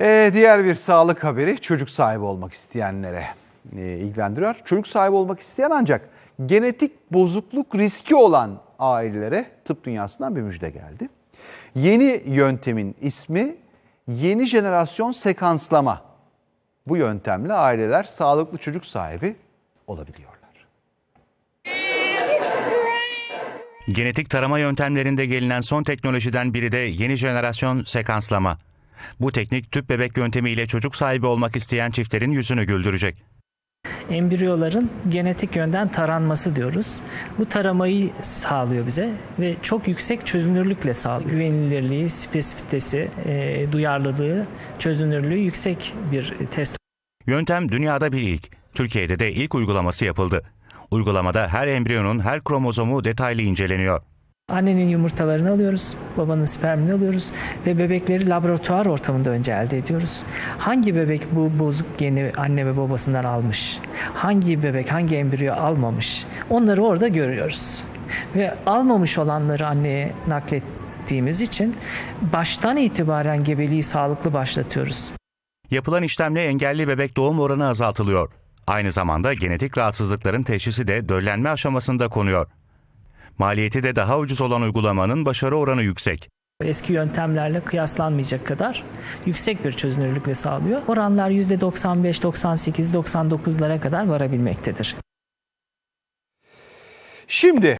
Ee, diğer bir sağlık haberi çocuk sahibi olmak isteyenlere e, ilgilendiriyor. Çocuk sahibi olmak isteyen ancak genetik bozukluk riski olan ailelere tıp dünyasından bir müjde geldi. Yeni yöntemin ismi yeni jenerasyon sekanslama. Bu yöntemle aileler sağlıklı çocuk sahibi olabiliyorlar. Genetik tarama yöntemlerinde gelinen son teknolojiden biri de yeni jenerasyon sekanslama. Bu teknik tüp bebek yöntemiyle çocuk sahibi olmak isteyen çiftlerin yüzünü güldürecek. embriyoların genetik yönden taranması diyoruz. Bu taramayı sağlıyor bize ve çok yüksek çözünürlükle sağlıyor. Güvenilirliği, spesifitesi, e, duyarlılığı, çözünürlüğü yüksek bir test Yöntem dünyada bir ilk. Türkiye'de de ilk uygulaması yapıldı. Uygulamada her embriyonun her kromozomu detaylı inceleniyor. Annenin yumurtalarını alıyoruz, babanın spermini alıyoruz ve bebekleri laboratuvar ortamında önce elde ediyoruz. Hangi bebek bu bozuk geni anne ve babasından almış? Hangi bebek hangi embriyo almamış? Onları orada görüyoruz. Ve almamış olanları anneye naklettiğimiz için baştan itibaren gebeliği sağlıklı başlatıyoruz. Yapılan işlemle engelli bebek doğum oranı azaltılıyor. Aynı zamanda genetik rahatsızlıkların teşhisi de döllenme aşamasında konuyor. Maliyeti de daha ucuz olan uygulamanın başarı oranı yüksek. Eski yöntemlerle kıyaslanmayacak kadar yüksek bir çözünürlükle sağlıyor. Oranlar %95, 98, 99'lara kadar varabilmektedir. Şimdi